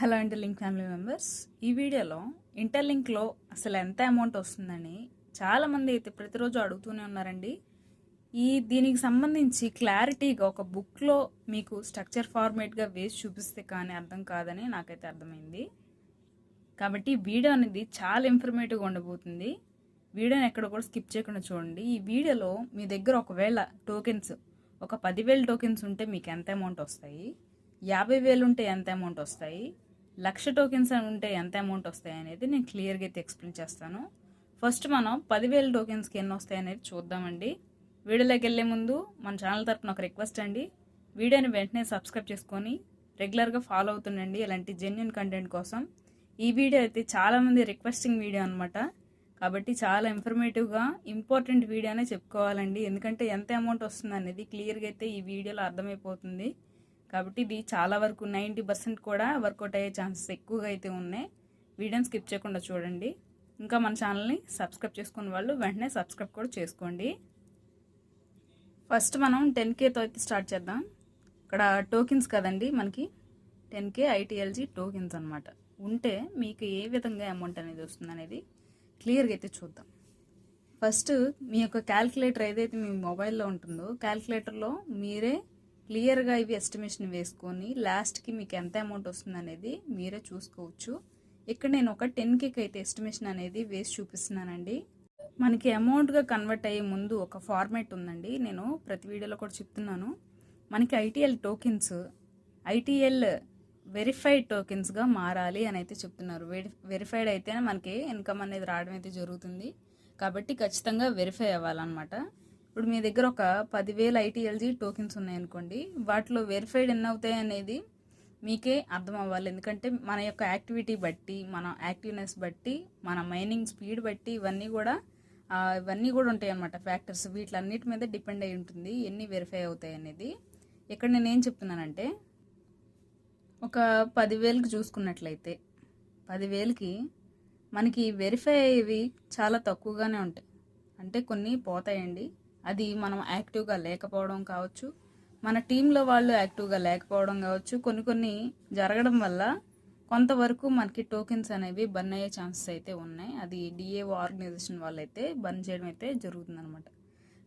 Hello interlink family members ఈ వీడియోలో ఇంటర్లింక్లో అసలు ఎంత అమౌంట్ వస్తుందని చాలామంది అయితే ప్రతిరోజు అడుగుతూనే ఉన్నారండి. ఈ దీనికి సంబంధించి క్లారిటీగా ఒక బుక్లో మీకు స్ట్రక్చర్ ఫార్మేట్గా వేసి చూపిస్తే కానీ అర్థం కాదని నాకైతే అర్థమైంది. కాబట్టి వీడియో అనేది చాలా ఇన్ఫర్మేటివ్గా ఉండబోతుంది. వీడియోని ఎక్కడ కూడా స్కిప్ చేయకుండా చూడండి. ఈ వీడియోలో మీ దగ్గర ఒకవేళ టోకెన్స్ ఒక పదివేల టోకెన్స్ ఉంటే మీకు ఎంత అమౌంట్ వస్తాయి? యాభై వేలు ఉంటే ఎంత అమౌంట్ వస్తాయి? లక్ష టోకెన్స్ అని ఉంటే ఎంత అమౌంట్ వస్తాయి అనేది నేను క్లియర్గా అయితే ఎక్స్ప్లెయిన్ చేస్తాను. ఫస్ట్ మనం పదివేల టోకెన్స్కి ఎన్ని వస్తాయి అనేది చూద్దామండి. వీడియోలోకి వెళ్ళే ముందు మన ఛానల్ తరఫున ఒక రిక్వెస్ట్ అండి. వీడియోని వెంటనే సబ్స్క్రైబ్ చేసుకొని రెగ్యులర్గా ఫాలో అవుతుండండి ఇలాంటి జెన్యున్ కంటెంట్ కోసం. ఈ వీడియో అయితే చాలామంది రిక్వెస్టింగ్ వీడియో అనమాట కాబట్టి చాలా ఇన్ఫర్మేటివ్గా ఇంపార్టెంట్ వీడియో అనే చెప్పుకోవాలండి. ఎందుకంటే ఎంత అమౌంట్ వస్తుంది అనేది క్లియర్గా అయితే ఈ వీడియోలో అర్థమైపోతుంది. కాబట్టి ఇది చాలా వరకు నైంటీ పర్సెంట్ కూడా వర్కౌట్ అయ్యే ఛాన్సెస్ ఎక్కువగా అయితే ఉన్నాయి. వీడియోని స్కిప్ చేయకుండా చూడండి. ఇంకా మన ఛానల్ని సబ్స్క్రైబ్ చేసుకున్న వాళ్ళు వెంటనే సబ్స్క్రైబ్ కూడా చేసుకోండి. ఫస్ట్ మనం టెన్ కేతో అయితే స్టార్ట్ చేద్దాం. ఇక్కడ టోకెన్స్ కదండి మనకి. టెన్ కే ఐటీఎల్జీ టోకెన్స్ అనమాట ఉంటే మీకు ఏ విధంగా అమౌంట్ అనేది వస్తుంది అనేది క్లియర్గా అయితే చూద్దాం. ఫస్ట్ మీ యొక్క క్యాల్కులేటర్ ఏదైతే మీ మొబైల్లో ఉంటుందో క్యాల్కులేటర్లో మీరే క్లియర్గా ఇవి ఎస్టిమేషన్ వేసుకొని లాస్ట్కి మీకు ఎంత అమౌంట్ వస్తుంది అనేది మీరే చూసుకోవచ్చు. ఇక్కడ నేను ఒక టెన్ కేక్ అయితే ఎస్టిమేషన్ అనేది వేసి చూపిస్తున్నానండి. మనకి అమౌంట్గా కన్వర్ట్ అయ్యే ముందు ఒక ఫార్మాట్ ఉందండి. నేను ప్రతి వీడియోలో కూడా చెప్తున్నాను. మనకి ఐటీఎల్ టోకెన్స్ ఐటీఎల్ వెరిఫైడ్ టోకెన్స్గా మారాలి అని అయితే చెప్తున్నారు. వెరిఫైడ్ అయితేనే మనకి ఇన్కమ్ అనేది రావడం అయితే జరుగుతుంది. కాబట్టి ఖచ్చితంగా వెరిఫై అవ్వాలన్నమాట. ఇప్పుడు మీ దగ్గర ఒక పదివేల ఐటీఎల్జీ టోకెన్స్ ఉన్నాయనుకోండి వాటిలో వెరిఫైడ్ ఎన్ని అవుతాయి అనేది మీకే అర్థం అవ్వాలి. ఎందుకంటే మన యొక్క యాక్టివిటీ బట్టి మన యాక్టివ్నెస్ బట్టి మన మైనింగ్ స్పీడ్ బట్టి ఇవన్నీ కూడా ఇవన్నీ కూడా ఉంటాయి అన్నమాట ఫ్యాక్టర్స్ వీటిలన్నిటి మీద డిపెండ్ అయి ఉంటుంది ఎన్ని వెరిఫై అవుతాయి అనేది. ఇక్కడ నేను ఏం చెప్తున్నానంటే ఒక పదివేలకు చూసుకున్నట్లయితే పదివేలకి మనకి వెరిఫై అయ్యేవి చాలా తక్కువగానే ఉంటాయి. అంటే కొన్ని పోతాయండి. అది మనం యాక్టివ్గా లేకపోవడం కావచ్చు. మన టీంలో వాళ్ళు యాక్టివ్గా లేకపోవడం కావచ్చు. కొన్ని కొన్ని జరగడం వల్ల కొంతవరకు మనకి టోకెన్స్ అనేవి బర్న్ అయ్యే ఛాన్సెస్ అయితే ఉన్నాయి. అది డిఏఓ ఆర్గనైజేషన్ వాళ్ళైతే బర్న్ చేయడం అయితే జరుగుతుందన్నమాట.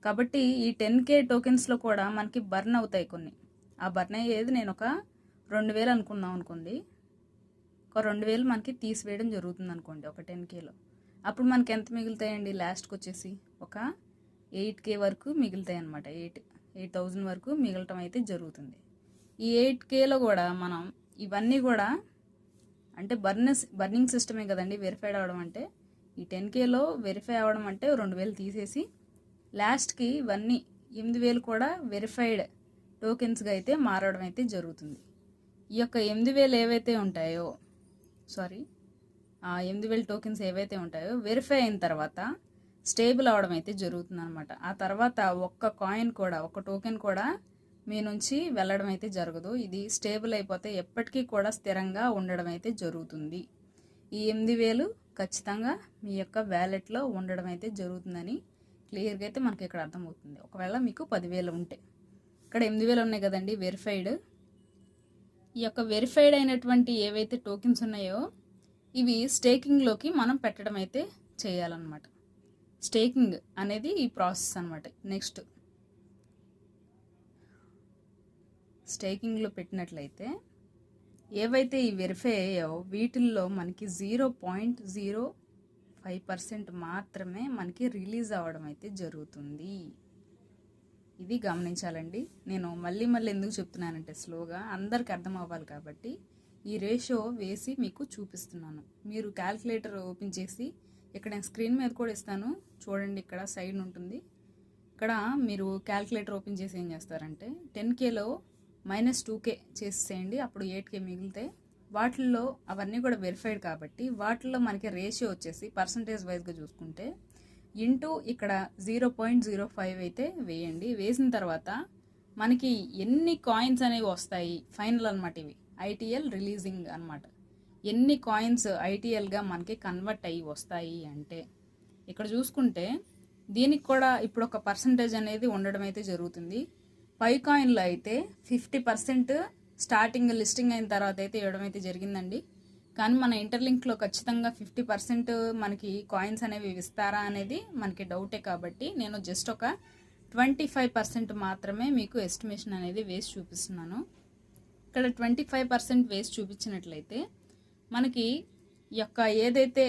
కాబట్టి ఈ టెన్ కే టోకెన్స్లో కూడా మనకి బర్న్ అవుతాయి కొన్ని. ఆ బర్న్ అయ్యేది నేను ఒక రెండు వేలు అనుకున్నాం అనుకోండి. ఒక రెండు వేలు మనకి తీసివేయడం జరుగుతుంది అనుకోండి ఒక టెన్ కేలో అప్పుడు మనకి ఎంత మిగులుతాయండి? లాస్ట్కి వచ్చేసి ఒక ఎయిట్ కే వరకు మిగులుతాయి అనమాట ఎయిట్ ఎయిట్ థౌజండ్ వరకు మిగలటం అయితే జరుగుతుంది. ఈ ఎయిట్ కేలో కూడా మనం ఇవన్నీ కూడా అంటే బర్నెస్ బర్నింగ్ సిస్టమే కదండి వెరిఫైడ్ అవ్వడం అంటే. ఈ టెన్ కేలో వెరిఫై అవ్వడం అంటే రెండు వేలు తీసేసి లాస్ట్కి ఇవన్నీ ఎనిమిది వేలు కూడా వెరిఫైడ్ టోకెన్స్గా అయితే మారడం అయితే జరుగుతుంది. ఈ యొక్క ఎనిమిది వేలు ఏవైతే ఉంటాయో సారీ ఎనిమిది వేల టోకెన్స్ ఏవైతే ఉంటాయో వెరిఫై అయిన తర్వాత స్టేబుల్ అవడం అయితే జరుగుతుంది అనమాట ఆ తర్వాత ఒక్క కాయిన్ కూడా ఒక్క టోకెన్ కూడా మీ నుంచి వెళ్ళడం అయితే జరగదు. ఇది స్టేబుల్ అయిపోతే ఎప్పటికీ కూడా స్థిరంగా ఉండడం అయితే జరుగుతుంది. ఈ ఎనిమిది వేలు ఖచ్చితంగా మీ యొక్క వ్యాలెట్లో ఉండడం అయితే జరుగుతుందని క్లియర్గా అయితే మనకి ఇక్కడ అర్థమవుతుంది. ఒకవేళ మీకు పదివేలు ఉంటే. ఇక్కడ ఎనిమిది వేలు ఉన్నాయి కదండి వెరిఫైడ్. ఈ యొక్క వెరిఫైడ్ అయినటువంటి ఏవైతే టోకెన్స్ ఉన్నాయో ఇవి స్టేకింగ్లోకి మనం పెట్టడం అయితే చేయాలన్నమాట. స్టేకింగ్ అనేది ఈ ప్రాసెస్ అనమాట నెక్స్ట్ స్టేకింగ్లో పెట్టినట్లయితే ఏవైతే ఈ వెరిఫై అయ్యాయో వీటిల్లో మనకి zero point zero five percent మాత్రమే మనకి రిలీజ్ అవ్వడం అయితే జరుగుతుంది. ఇది గమనించాలండి. నేను మళ్ళీ మళ్ళీ ఎందుకు చెప్తున్నానంటే స్లోగా అందరికి అర్థం అవ్వాలి కాబట్టి ఈ రేషియో వేసి మీకు చూపిస్తున్నాను. మీరు క్యాల్కులేటర్ ఓపెన్ చేసి ఇక్కడ నేను స్క్రీన్ మీద కూడా ఇస్తాను. చూడండి ఇక్కడ సైడ్ ఉంటుంది. ఇక్కడ మీరు క్యాల్కులేటర్ ఓపెన్ చేసి ఏం చేస్తారంటే టెన్ కేలో మైనస్ టూ కే చేసేయండి. అప్పుడు ఎయిట్ కే మిగిలితే వాటిల్లో అవన్నీ కూడా వెరిఫైడ్ కాబట్టి వాటిల్లో మనకి రేషియో వచ్చేసి పర్సంటేజ్ వైజ్గా చూసుకుంటే ఇంటూ ఇక్కడ జీరో పాయింట్ జీరో ఫైవ్ అయితే వేయండి. వేసిన తర్వాత మనకి ఎన్ని కాయిన్స్ అనేవి వస్తాయి? ఫైనల్ అనమాట ఇవి. ఐటీఎల్ రిలీజింగ్ అన్నమాట. ఎన్ని కాయిన్స్ ఐటీఎల్గా మనకి కన్వర్ట్ అయ్యి వస్తాయి అంటే ఇక్కడ చూసుకుంటే దీనికి కూడా ఇప్పుడు ఒక పర్సంటేజ్ అనేది ఉండడం అయితే జరుగుతుంది. పై కాయిన్లో అయితే ఫిఫ్టీ పర్సెంట్ స్టార్టింగ్ లిస్టింగ్ అయిన తర్వాత అయితే ఇవ్వడం అయితే జరిగిందండి. కానీ మన ఇంటర్లింక్లో ఖచ్చితంగా ఫిఫ్టీ పర్సెంట్ మనకి కాయిన్స్ అనేవి ఇస్తారా అనేది మనకి డౌటే కాబట్టి నేను జస్ట్ ఒక ట్వంటీ ఫైవ్ పర్సెంట్ మాత్రమే మీకు ఎస్టిమేషన్ అనేది వేసి చూపిస్తున్నాను. ఇక్కడ ట్వంటీ ఫైవ్ పర్సెంట్ వేసి చూపించినట్లయితే మనకి ఈ యొక్క ఏదైతే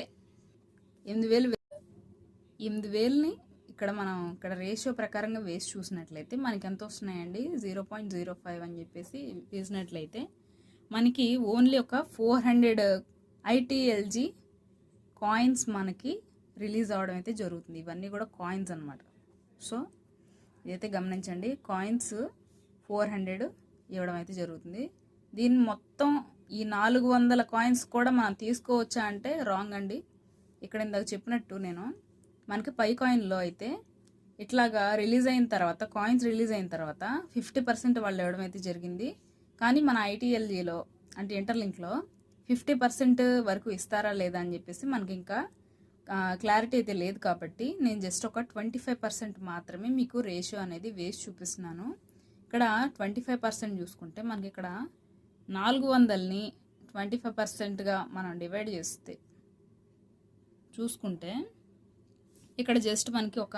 ఎనిమిది వేలు ఎనిమిది వేలని ఇక్కడ మనం ఇక్కడ రేషియో ప్రకారంగా వేసి చూసినట్లయితే మనకి ఎంత వస్తున్నాయండి? జీరో పాయింట్ జీరో ఫైవ్ అని చెప్పేసి వేసినట్లయితే మనకి ఓన్లీ ఒక ఫోర్ హండ్రెడ్ ఐటీఎల్జీ కాయిన్స్ మనకి రిలీజ్ అవ్వడం అయితే జరుగుతుంది. ఇవన్నీ కూడా కాయిన్స్ అనమాట సో ఇదైతే గమనించండి. కాయిన్స్ ఫోర్ హండ్రెడ్ ఇవ్వడం అయితే జరుగుతుంది. దీన్ని మొత్తం ఈ నాలుగు వందల కాయిన్స్ కూడా మనం తీసుకోవచ్చా అంటే రాంగ్ అండి. ఇక్కడ ఇందాక చెప్పినట్టు నేను. మనకి పై కాయిన్లో అయితే ఇట్లాగా రిలీజ్ అయిన తర్వాత కాయిన్స్ రిలీజ్ అయిన తర్వాత ఫిఫ్టీ పర్సెంట్ వాళ్ళు ఇవ్వడం అయితే జరిగింది. కానీ మన ఐటీఎల్జీలో అంటే ఇంటర్లింక్లో ఫిఫ్టీ పర్సెంట్ వరకు ఇస్తారా లేదా అని చెప్పేసి మనకి ఇంకా క్లారిటీ అయితే లేదు కాబట్టి నేను జస్ట్ ఒక ట్వంటీ ఫైవ్ పర్సెంట్ మాత్రమే మీకు రేషియో అనేది వేసి చూపిస్తున్నాను. ఇక్కడ ట్వంటీ ఫైవ్ పర్సెంట్ చూసుకుంటే మనకి ఇక్కడ నాలుగు వందలని ట్వంటీ ఫైవ్ పర్సెంట్గా మనం డివైడ్ చేస్తే చూసుకుంటే ఇక్కడ జస్ట్ మనకి ఒక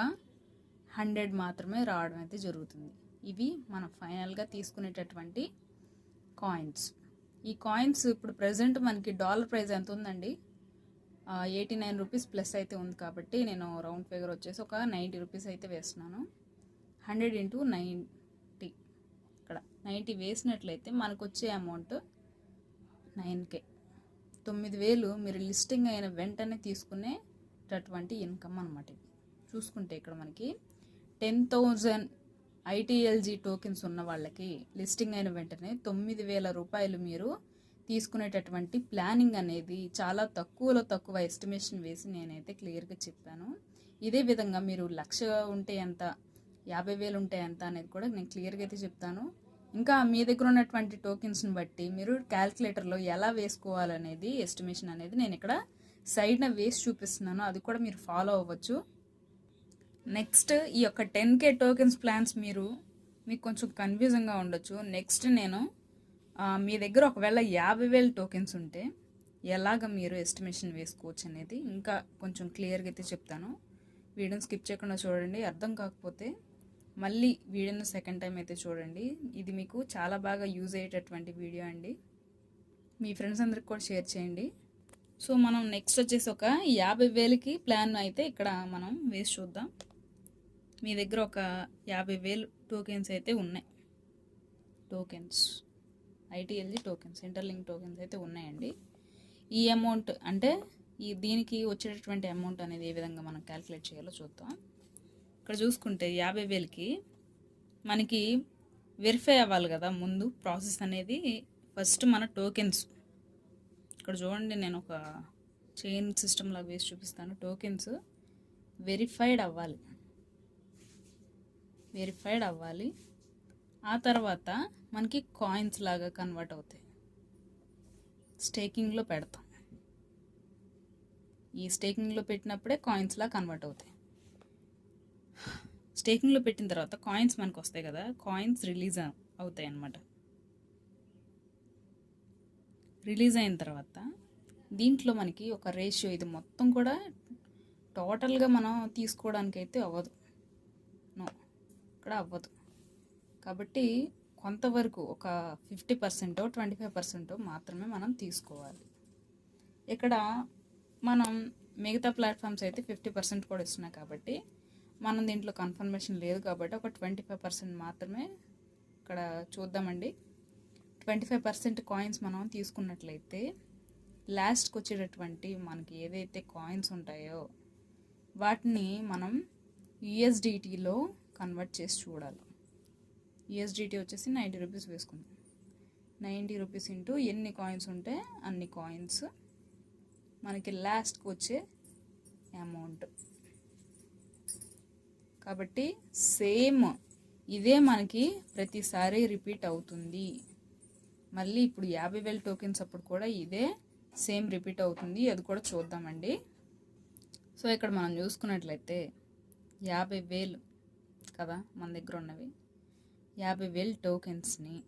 హండ్రెడ్ మాత్రమే రావడం అయితే జరుగుతుంది. ఇవి మనం ఫైనల్గా తీసుకునేటటువంటి కాయిన్స్. ఈ కాయిన్స్ ఇప్పుడు ప్రజెంట్ మనకి డాలర్ ప్రైస్ ఎంత ఉందండి? ఎయిటీ నైన్ రూపీస్ ప్లస్ అయితే ఉంది కాబట్టి నేను రౌండ్ ఫిగర్ వచ్చేసి ఒక నైంటీ రూపీస్ అయితే వేస్తున్నాను. హండ్రెడ్ ఇంటూ నైన్ నైంటీ వేసినట్లయితే మనకు వచ్చే అమౌంట్ నైన్ కే తొమ్మిది వేలు మీరు లిస్టింగ్ అయిన వెంటనే తీసుకునేటటువంటి ఇన్కమ్ అనమాట ఇది. చూసుకుంటే ఇక్కడ మనకి టెన్ థౌజండ్ ఐటీఎల్జీ టోకెన్స్ ఉన్న వాళ్ళకి లిస్టింగ్ అయిన వెంటనే తొమ్మిది వేల రూపాయలు మీరు తీసుకునేటటువంటి ప్లానింగ్ అనేది చాలా తక్కువలో తక్కువ ఎస్టిమేషన్ వేసి నేనైతే క్లియర్గా చెప్పాను. ఇదే విధంగా మీరు లక్ష ఉంటే ఎంత యాభై వేలు ఉంటే ఎంత అనేది కూడా నేను క్లియర్గా అయితే చెప్తాను. ఇంకా మీ దగ్గర ఉన్నటువంటి టోకెన్స్ని బట్టి మీరు క్యాల్కులేటర్లో ఎలా వేసుకోవాలనేది ఎస్టిమేషన్ అనేది నేను ఇక్కడ సైడ్న వేసి చూపిస్తున్నాను. అది కూడా మీరు ఫాలో అవ్వచ్చు. నెక్స్ట్ ఈ యొక్క టెన్ కే టోకెన్స్ ప్లాన్స్ మీరు మీకు కొంచెం కన్ఫ్యూజన్గా ఉండొచ్చు. నెక్స్ట్ నేను మీ దగ్గర ఒకవేళ యాభై వేల టోకెన్స్ ఉంటే ఎలాగ మీరు ఎస్టిమేషన్ వేసుకోవచ్చు అనేది ఇంకా కొంచెం క్లియర్గా అయితే చెప్తాను. వీడియోని స్కిప్ చేయకుండా చూడండి. అర్థం కాకపోతే మళ్ళీ వీడియోను సెకండ్ టైం అయితే చూడండి. ఇది మీకు చాలా బాగా యూజ్ అయ్యేటటువంటి వీడియో అండి. మీ ఫ్రెండ్స్ అందరికి కూడా షేర్ చేయండి. సో మనం నెక్స్ట్ వచ్చేసి ఒక యాభై వేలకి ప్లాన్ అయితే ఇక్కడ మనం వేసి చూద్దాం. మీ దగ్గర ఒక యాభై వేలు టోకెన్స్ అయితే ఉన్నాయి. Tokens ITLG tokens interlink tokens అయితే ఉన్నాయండి. ఈ అమౌంట్ అంటే ఈ దీనికి వచ్చేటటువంటి అమౌంట్ అనేది ఏ విధంగా మనం క్యాలిక్యులేట్ చేయాలో చూద్దాం. ఇక్కడ చూసుకుంటే యాభై వేలకి మనకి వెరిఫై అవ్వాలి కదా ముందు ప్రాసెస్ అనేది. ఫస్ట్ మన టోకెన్స్ ఇక్కడ చూడండి నేను ఒక చైన్ సిస్టమ్ లాగా వేసి చూపిస్తాను. టోకెన్స్ వెరిఫైడ్ అవ్వాలి. వెరిఫైడ్ అవ్వాలి. ఆ తర్వాత మనకి కాయిన్స్ లాగా కన్వర్ట్ అవుతాయి. స్టేకింగ్లో పెడతాం. ఈ స్టేకింగ్లో పెట్టినప్పుడే కాయిన్స్లా కన్వర్ట్ అవుతాయి. స్టేకింగ్లో పెట్టిన తర్వాత కాయిన్స్ మనకు వస్తాయి కదా కాయిన్స్ రిలీజ్ అవుతాయి అన్నమాట. రిలీజ్ అయిన తర్వాత దీంట్లో మనకి ఒక రేషియో ఇది మొత్తం కూడా టోటల్గా మనం తీసుకోవడానికి అయితే అవ్వదు. నో ఇక్కడ అవ్వదు. కాబట్టి కొంతవరకు ఒక ఫిఫ్టీ పర్సెంటో ట్వంటీ ఫైవ్ పర్సెంటో మాత్రమే మనం తీసుకోవాలి. ఇక్కడ మనం మిగతా ప్లాట్ఫామ్స్ అయితే ఫిఫ్టీ పర్సెంట్ కూడా ఇస్తున్నాయి కాబట్టి మనం దీంట్లో కన్ఫర్మేషన్ లేదు కాబట్టి ఒక ట్వంటీ ఫైవ్ పర్సెంట్ మాత్రమే ఇక్కడ చూద్దామండి. ట్వంటీ ఫైవ్ పర్సెంట్ కాయిన్స్ మనం తీసుకున్నట్లయితే లాస్ట్కి వచ్చేటటువంటి మనకి ఏదైతే కాయిన్స్ ఉంటాయో వాటిని మనం యుఎస్డిటీలో కన్వర్ట్ చేసి చూడాలి. యుఎస్డిటీ వచ్చేసి నైంటీ రూపీస్ వేసుకుందాం. నైంటీ రూపీస్ ఇంటూ ఎన్ని కాయిన్స్ ఉంటే అన్ని కాయిన్స్ మనకి లాస్ట్కి వచ్చే అమౌంట్ కాబట్టి సేమ్ ఇదే మనకి ప్రతిసారి రిపీట్ అవుతుంది. మళ్ళీ ఇప్పుడు యాభై వేల టోకెన్స్ అప్పుడు కూడా ఇదే సేమ్ రిపీట్ అవుతుంది. అది కూడా చూద్దామండి. సో ఇక్కడ మనం చూసుకున్నట్లయితే యాభై వేలు కదా మన దగ్గర ఉన్నవి. యాభై వేలు టోకెన్స్ని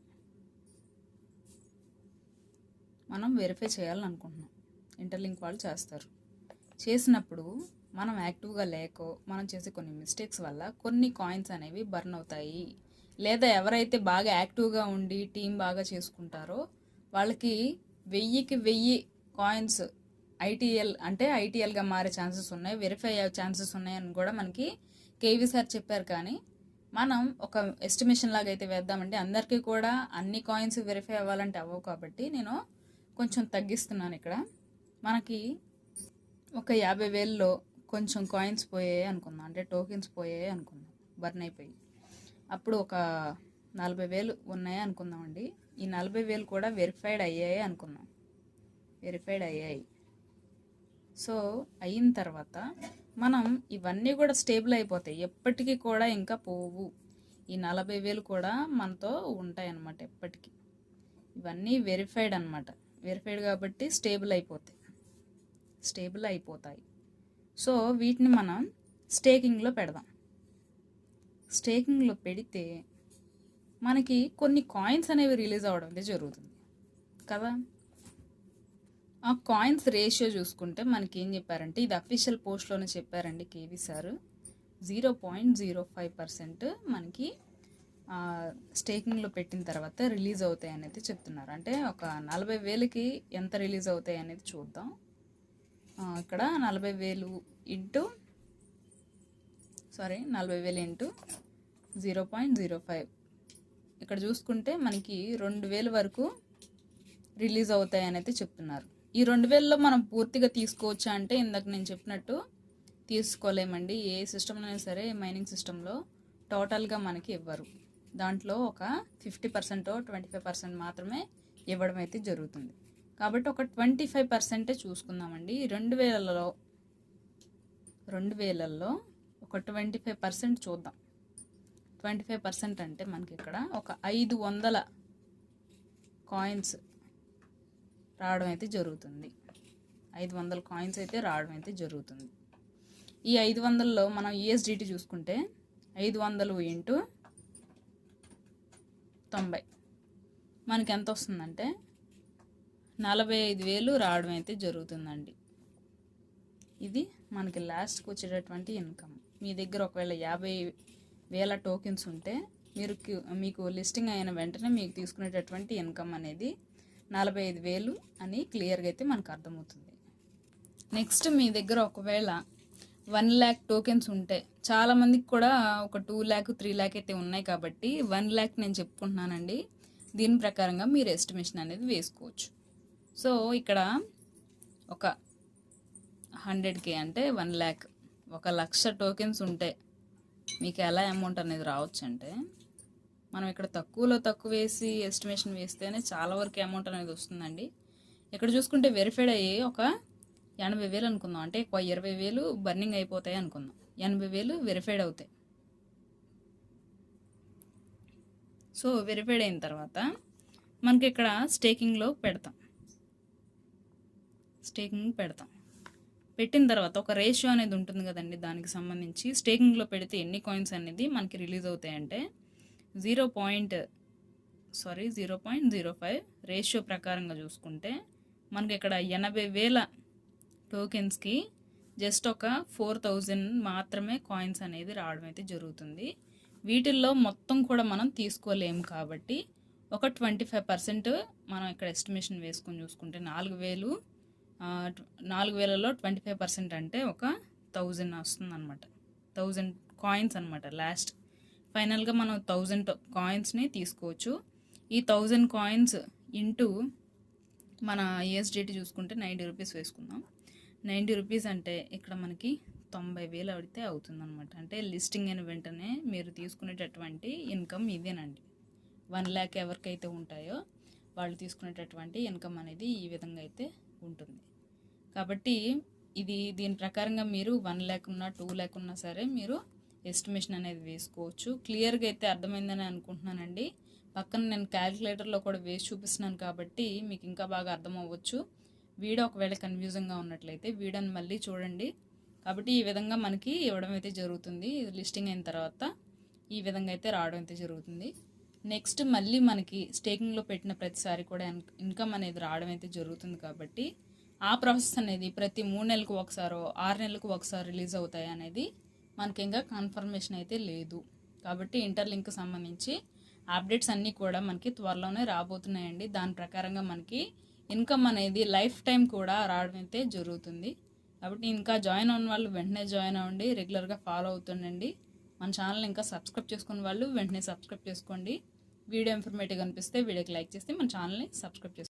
మనం వెరిఫై చేయాలని అనుకుంటున్నాం. ఇంటర్లింక్ వాళ్ళు చేస్తారు. చేసినప్పుడు మనం యాక్టివ్గా లేకో మనం చేసే కొన్ని మిస్టేక్స్ వల్ల కొన్ని కాయిన్స్ అనేవి బర్న్ అవుతాయి. లేదా ఎవరైతే బాగా యాక్టివ్గా ఉండి టీం బాగా చేసుకుంటారో వాళ్ళకి వెయ్యికి వెయ్యి కాయిన్స్ ఐటీఎల్ అంటే ఐటీఎల్గా మారే ఛాన్సెస్ ఉన్నాయి వెరిఫై అయ్యే ఛాన్సెస్ ఉన్నాయని కూడా మనకి కేవీ సార్ చెప్పారు. కానీ మనం ఒక ఎస్టిమేషన్ లాగా అయితే వేద్దామంటే అందరికీ కూడా అన్ని కాయిన్స్ వెరిఫై అవ్వాలంటే అవ్వవు కాబట్టి నేను కొంచెం తగ్గిస్తున్నాను ఇక్కడ. మనకి ఒక యాభై వేల్లో కొంచెం కాయిన్స్ పోయాయి అనుకుందాం. అంటే టోకెన్స్ పోయాయి అనుకుందాం. బర్న్ అయిపోయి. అప్పుడు ఒక నలభై వేలు ఉన్నాయి అనుకుందామండి. ఈ నలభై వేలు కూడా వెరిఫైడ్ అయ్యాయి అనుకుందాం. వెరిఫైడ్ అయ్యాయి. సో అయిన తర్వాత మనం ఇవన్నీ కూడా స్టేబుల్ అయిపోతాయి. ఎప్పటికీ కూడా ఇంకా పోవు. ఈ నలభై వేలు కూడా మనతో ఉంటాయి అన్నమాట ఎప్పటికీ. ఇవన్నీ వెరిఫైడ్ అనమాట వెరిఫైడ్ కాబట్టి స్టేబుల్ అయిపోతాయి. స్టేబుల్ అయిపోతాయి. సో వీటిని మనం స్టేకింగ్లో పెడదాం. స్టేకింగ్లో పెడితే మనకి కొన్ని కాయిన్స్ అనేవి రిలీజ్ అవ్వడం జరుగుతుంది. కదా? ఆ కాయిన్స్ రేషియో చూసుకుంటే మనకి ఏం చెప్పారంటే ఇది అఫీషియల్ పోస్ట్లోనే చెప్పారండి KV sir. Zero point zero five percent మనకి స్టేకింగ్లో పెట్టిన తర్వాత రిలీజ్ అవుతాయి అనేది చెప్తున్నారు. అంటే ఒక నలభై వేలకి ఎంత రిలీజ్ అవుతాయి అనేది చూద్దాం. ఇక్కడ నలభై వేలు ఇంటూ సారీ నలభై వేలు into zero point zero five. ఇక్కడ చూసుకుంటే మనకి రెండు వేలు వరకు రిలీజ్ అవుతాయని అయితే చెప్తున్నారు. ఈ రెండు వేలలో మనం పూర్తిగా తీసుకోవచ్చా అంటే ఇందాక నేను చెప్పినట్టు తీసుకోలేమండి. ఏ సిస్టంలో అయినా సరే మైనింగ్ సిస్టంలో టోటల్గా మనకి ఇవ్వరు. దాంట్లో ఒక fifty percent twenty five percent మాత్రమే ఇవ్వడం అయితే జరుగుతుంది. కాబట్టి ఒక ట్వంటీ ఫైవ్ పర్సెంటే చూసుకుందామండి. రెండు వేలలో రెండు వేలల్లో ఒక ట్వంటీ ఫైవ్ పర్సెంట్ చూద్దాం. ట్వంటీ ఫైవ్ పర్సెంట్ అంటే మనకి ఇక్కడ ఒక ఐదు వందల కాయిన్స్ రావడం అయితే జరుగుతుంది. ఐదు వందల కాయిన్స్ అయితే రావడం అయితే జరుగుతుంది. ఈ ఐదు వందల్లో మనం యూఎస్డిటీ చూసుకుంటే ఐదు వందలు ఇంటూ తొంభై. మనకి ఎంత వస్తుందంటే నలభై ఐదు వేలు రావడం అయితే జరుగుతుందండి. ఇది మనకి లాస్ట్కి వచ్చేటటువంటి ఇన్కమ్. మీ దగ్గర ఒకవేళ యాభై వేల టోకెన్స్ ఉంటే మీరు క్యూ- మీకు లిస్టింగ్ అయిన వెంటనే మీకు తీసుకునేటటువంటి ఇన్కమ్ అనేది నలభై ఐదు వేలు అని క్లియర్గా అయితే మనకు అర్థమవుతుంది. నెక్స్ట్ మీ దగ్గర ఒకవేళ వన్ ల్యాక్ టోకెన్స్ ఉంటే చాలామందికి కూడా ఒక టూ ల్యాక్ త్రీ ల్యాక్ అయితే ఉన్నాయి కాబట్టి వన్ ల్యాక్ నేను చెప్పుకుంటున్నానండి. దీని ప్రకారంగా మీరు ఎస్టిమేషన్ అనేది వేసుకోవచ్చు. సో ఇక్కడ ఒక హండ్రెడ్కి అంటే వన్ ల్యాక్ ఒక లక్ష టోకెన్స్ ఉంటే మీకు ఎలా అమౌంట్ అనేది రావచ్చు అంటే మనం ఇక్కడ తక్కువలో తక్కువ వేసి ఎస్టిమేషన్ వేస్తేనే చాలా వరకు అమౌంట్ అనేది వస్తుందండి. ఇక్కడ చూసుకుంటే వెరిఫైడ్ అయ్యి ఒక ఎనభై వేలు అనుకుందాం. అంటే ఒక ఇరవై వేలు బర్నింగ్ అయిపోతాయి అనుకుందాం. ఎనభై వేలు వెరిఫైడ్ అవుతాయి. సో వెరిఫైడ్ అయిన తర్వాత మనకి ఇక్కడ స్టేకింగ్లో పెడతాం. స్టేకింగ్ పెడతాం. పెట్టిన తర్వాత ఒక రేషియో అనేది ఉంటుంది కదండి దానికి సంబంధించి. స్టేకింగ్లో పెడితే ఎన్ని కాయిన్స్ అనేది మనకి release అవుతాయంటే zero point sorry zero point zero five ratio ప్రకారంగా చూసుకుంటే మనకి ఇక్కడ ఎనభై వేల టోకెన్స్కి జస్ట్ ఒక ఫోర్ థౌజండ్ మాత్రమే కాయిన్స్ అనేది రావడం అయితే జరుగుతుంది. వీటిల్లో మొత్తం కూడా మనం తీసుకోలేము కాబట్టి ఒక ట్వంటీ ఫైవ్ పర్సెంట్ మనం ఇక్కడ ఎస్టిమేషన్ వేసుకొని చూసుకుంటే నాలుగు వేలు నాలుగు వేలలో ట్వంటీ ఫైవ్ పర్సెంట్ అంటే ఒక థౌజండ్ వస్తుంది అనమాట థౌజండ్ కాయిన్స్ అనమాట లాస్ట్. ఫైనల్గా మనం థౌజండ్ కాయిన్స్ని తీసుకోవచ్చు. ఈ థౌజండ్ కాయిన్స్ ఇంటూ మన యూఎస్డిటీ చూసుకుంటే నైంటీ రూపీస్ వేసుకుందాం. నైంటీ రూపీస్ అంటే ఇక్కడ మనకి తొంభై వేలు అడితే అవుతుందన్నమాట. అంటే లిస్టింగ్ అయిన వెంటనే మీరు తీసుకునేటటువంటి ఇన్కమ్ ఇదేనండి. వన్ ల్యాక్ ఎవరికైతే ఉంటాయో వాళ్ళు తీసుకునేటటువంటి ఇన్కమ్ అనేది ఈ విధంగా అయితే ఉంటుంది. కాబట్టి ఇది దీని ప్రకారంగా మీరు వన్ ల్యాక్ ఉన్నా టూ ల్యాక్ ఉన్నా సరే మీరు ఎస్టిమేషన్ అనేది వేసుకోవచ్చు. క్లియర్గా అయితే అర్థమైందని అనుకుంటున్నానండి. పక్కన నేను క్యాలిక్యులేటర్లో కూడా వేసి చూపిస్తున్నాను కాబట్టి మీకు ఇంకా బాగా అర్థం అవ్వచ్చు వీడియో ఒకవేళ కన్ఫ్యూజింగ్గా ఉన్నట్లయితే వీడియోని మళ్ళీ చూడండి. కాబట్టి ఈ విధంగా మనకి ఇవ్వడం అయితే జరుగుతుంది. లిస్టింగ్ అయిన తర్వాత ఈ విధంగా అయితే రావడం అయితే జరుగుతుంది. నెక్స్ట్ మళ్ళీ మనకి స్టేకింగ్లో పెట్టిన ప్రతిసారి కూడా ఇన్కమ్ అనేది రావడం అయితే జరుగుతుంది కాబట్టి ఆ ప్రాసెస్ అనేది ప్రతి మూడు నెలలకు ఒకసారో ఆరు నెలలకు ఒకసారి రిలీజ్ అవుతాయి అనేది మనకి ఇంకా కన్ఫర్మేషన్ అయితే లేదు. కాబట్టి ఇంటర్లింక్ సంబంధించి అప్డేట్స్ అన్నీ కూడా మనకి త్వరలోనే రాబోతున్నాయండి. దాని ప్రకారంగా మనకి ఇన్కమ్ అనేది లైఫ్ టైం కూడా రావడం అయితే జరుగుతుంది. కాబట్టి ఇంకా జాయిన్ అవ్వని వాళ్ళు వెంటనే జాయిన్ అవ్వండి రెగ్యులర్గా ఫాలో అవుతుండండి. మన ఛానల్ ఇంకా సబ్స్క్రైబ్ చేసుకున్న వాళ్ళు వెంటనే సబ్స్క్రైబ్ చేసుకోండి. వీడియో ఇన్ఫర్మేటివ్ అనిపిస్తే వీడియోకి లైక్ చేస్తే మన ఛానల్ని సబ్స్క్రైబ్ చేసుకోండి.